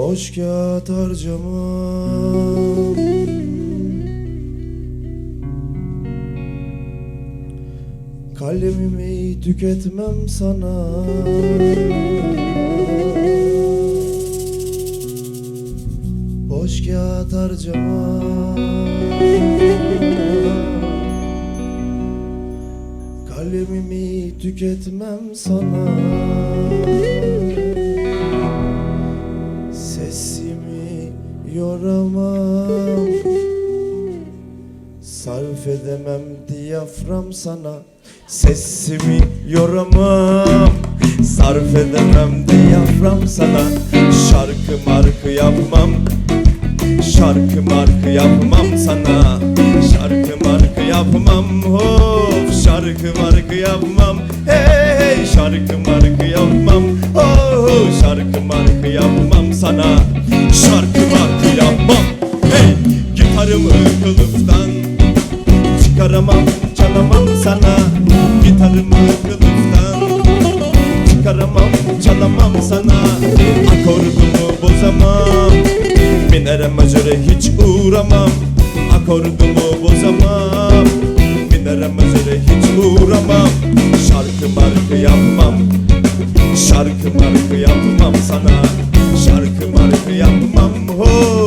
Boş kağıt harcamam Kalemimi tüketmem sana. Boş kağıt harcamam Kalemimi tüketmem sana Sarf edemem diyafram sana Sesimi yoramam. Sarf edemem diyafram sana Şarkı markı yapmam. Şarkı markı yapmam sana Şarkı markı yapmam. Of şarkı markı yapmam. Hey hey şarkı markı yapmam. Oh şarkı markı yapmam sana Çıkaramam çalamam sana. Gitarımı kılıftan Çıkaramam çalamam sana. Akordumu bozamam Minere majöre hiç uğramam. Akordumu bozamam Minere majöre hiç uğramam. Şarkı markı yapmam Şarkı markı yapmam sana. Şarkı markı yapmam Of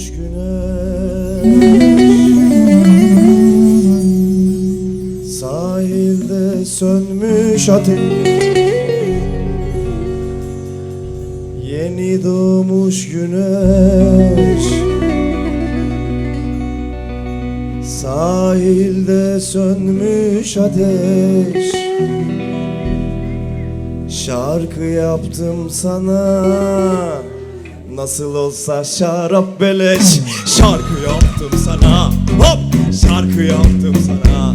doğmuş güneş Sahilde sönmüş ateş. Yeni doğmuş güneş. Sahilde sönmüş ateş. Şarkı yaptım sana Nasıl olsa şarap beleş. Şarkı yaptım sana. Hop! Şarkı yaptım sana.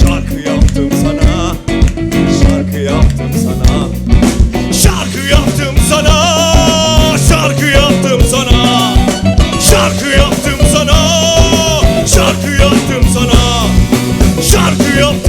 Şarkı yaptım sana. Şarkı yaptım sana. Şarkı yaptım sana. Şarkı yaptım sana. Şarkı yaptım sana. Şarkı yaptım sana. Şarkı yaptım